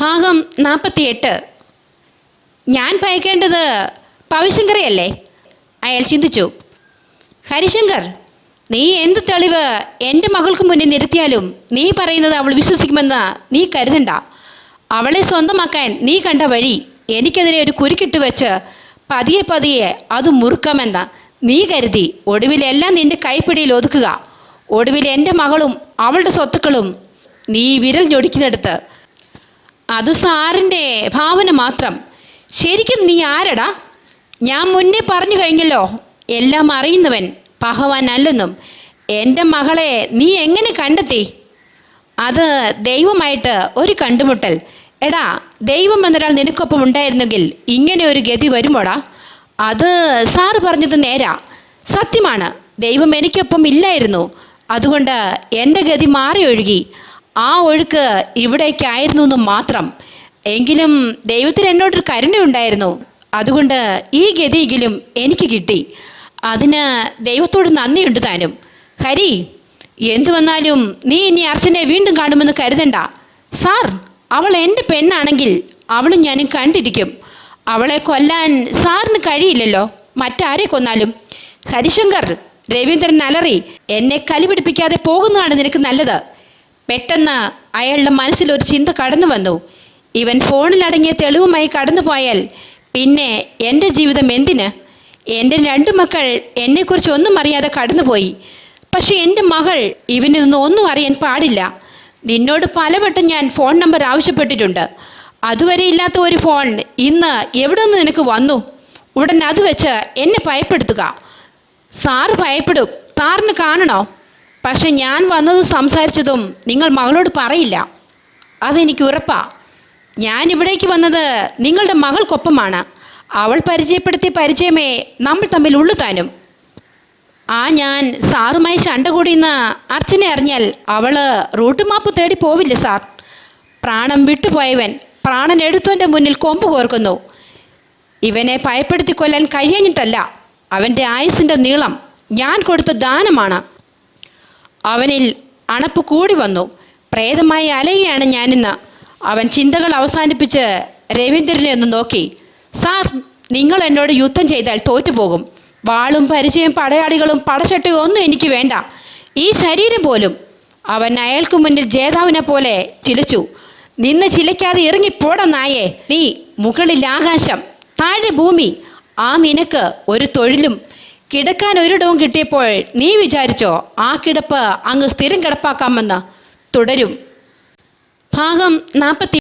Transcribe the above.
ഭാഗം നാൽപ്പത്തിയെട്ട് ഞാൻ ഭയക്കേണ്ടത് പവിശങ്കറയല്ലേ അയാൾ ചിന്തിച്ചു. ഹരിശങ്കർ നീ എന്ത് തെളിവ് എന്റെ മകൾക്ക് മുന്നിൽ നിരത്തിയാലും നീ പറയുന്നത് അവൾ വിശ്വസിക്കുമെന്ന് നീ കരുതണ്ട. അവളെ സ്വന്തമാക്കാൻ നീ കണ്ട വഴി എനിക്കെതിരെ ഒരു കുരുക്കിട്ട് വെച്ച് പതിയെ പതിയെ അത് മുറുക്കാമെന്ന് നീ കരുതി. ഒടുവിലെല്ലാം നിന്റെ കൈപ്പിടിയിൽ ഒതുക്കുക. ഒടുവിൽ എന്റെ മകളും അവളുടെ സ്വത്തുക്കളും നീ വിരൽ ഞൊടിക്കുന്നിടത്ത് അത് സാറിന്റെ ഭാവന മാത്രം. ശരിക്കും നീ ആരടാ? ഞാൻ മുന്നേ പറഞ്ഞു കഴിഞ്ഞല്ലോ എല്ലാം അറിയുന്നവൻ പഹവാൻ അല്ലെന്നും എന്റെ മകളെ നീ എങ്ങനെ കണ്ടെത്തി? അത് ദൈവമായിട്ട് ഒരു കണ്ടുമുട്ടൽ. എടാ ദൈവം എന്നൊരാൾ നിനക്കൊപ്പം ഉണ്ടായിരുന്നെങ്കിൽ ഇങ്ങനെ ഒരു ഗതി വരുമ്പോടാ? അത് സാറ് പറഞ്ഞത് നേരാ. സത്യമാണ് ദൈവം എനിക്കൊപ്പം ഇല്ലായിരുന്നു. അതുകൊണ്ട് എന്റെ ഗതി മാറി ഒഴുകി ആ ഒഴുക്ക് ഇവിടേക്കായിരുന്നു എന്ന് മാത്രം. എങ്കിലും ദൈവത്തിന് എന്നോടൊരു കരുണയുണ്ടായിരുന്നു അതുകൊണ്ട് ഈ ഗതിയെങ്കിലും എനിക്ക് കിട്ടി. അതിന് ദൈവത്തോട് നന്ദിയുണ്ട് താനും. ഹരി എന്തു വന്നാലും നീ ഇനി അർച്ചനെ വീണ്ടും കാണുമെന്ന് കരുതണ്ട. സാർ അവൾ എന്റെ പെണ്ണാണെങ്കിൽ അവളും ഞാനും കണ്ടിരിക്കും. അവളെ കൊല്ലാൻ സാറിന് കഴിയില്ലല്ലോ. മറ്റാരെ കൊന്നാലും? ഹരിശങ്കർ രവീന്ദ്രൻ അലറി എന്നെ കലിപിടിപ്പിക്കാതെ പോകുന്നതാണ് നിനക്ക് നല്ലത്. പെട്ടെന്ന് അയാളുടെ മനസ്സിൽ ഒരു ചിന്ത കടന്നു വന്നു. ഇവൻ ഫോണിലടങ്ങിയ തെളിവുമായി കടന്നു പോയാൽ പിന്നെ എന്റെ ജീവിതം എന്തിന്? എന്റെ രണ്ട് മക്കൾ എന്നെക്കുറിച്ച് ഒന്നും അറിയാതെ കടന്നുപോയി. പക്ഷെ എന്റെ മകൾ ഇവനിതൊന്നും ഒന്നും അറിയാൻ പാടില്ല. നിന്നോട് പലവട്ടം ഞാൻ ഫോൺ നമ്പർ ആവശ്യപ്പെട്ടിട്ടുണ്ട്. അതുവരെ ഇല്ലാത്ത ഒരു ഫോൺ ഇന്ന് എവിടെ നിന്ന് നിനക്ക് വന്നു? ഉടൻ അത് വെച്ച് എന്നെ ഭയപ്പെടുത്തുക. സാറ് ഭയപ്പെടും. സാറിന് കാണണോ? പക്ഷെ ഞാൻ വന്നത് സംസാരിച്ചതും നിങ്ങൾ മകളോട് പറയില്ല. അതെനിക്ക് ഉറപ്പാ. ഞാൻ ഇവിടേക്ക് വന്നത് നിങ്ങളുടെ മകൾക്കൊപ്പമാണ്. അവൾ പരിചയപ്പെടുത്തിയ പരിചയമേ നമ്മൾ തമ്മിൽ ഉള്ളു താനും. ആ ഞാൻ സാറുമായി ചണ്ട അർച്ചനെ അറിഞ്ഞാൽ അവൾ റൂട്ട് മാപ്പ് തേടി പോവില്ല സാർ. പ്രാണം വിട്ടുപോയവൻ പ്രാണൻ എടുത്തവന്റെ മുന്നിൽ കൊമ്പ് കോർക്കുന്നു. ഇവനെ ഭയപ്പെടുത്തി കൊല്ലാൻ കഴിയഞ്ഞിട്ടല്ല. അവന്റെ ആയുസിന്റെ നീളം ഞാൻ കൊടുത്ത ദാനമാണ്. അവനിൽ അണപ്പ് കൂടി വന്നു. പ്രേതമായി അലയുകയാണ് ഞാനിന്ന്. അവൻ ചിന്തകൾ അവസാനിപ്പിച്ച് രവീന്ദ്രനെ ഒന്ന് നോക്കി. സാർ നിങ്ങൾ എന്നോട് യുദ്ധം ചെയ്താൽ തോറ്റുപോകും. വാളും പരിചയം പടയാളികളും പടച്ചട്ടയും ഒന്നും എനിക്ക് വേണ്ട. ഈ ശരീരം പോലും. അവൻ അയാൾക്ക് മുന്നിൽ ജേതാവിനെ പോലെ ചിലച്ചു. നിന്ന് ചിലയ്ക്കാതെ ഇറങ്ങിപ്പോട നായേ. നീ മുകളിൽ ആകാശം താഴെ ഭൂമി. ആ നിനക്ക് ഒരു തൊഴിലും കിടക്കാൻ ഒരിടവും കിട്ടിയപ്പോൾ നീ വിചാരിച്ചോ ആ കിടപ്പ് അങ്ങ് സ്ഥിരം കിടപ്പാക്കാമെന്ന് തുടരും. ഭാഗം നാൽപ്പത്തി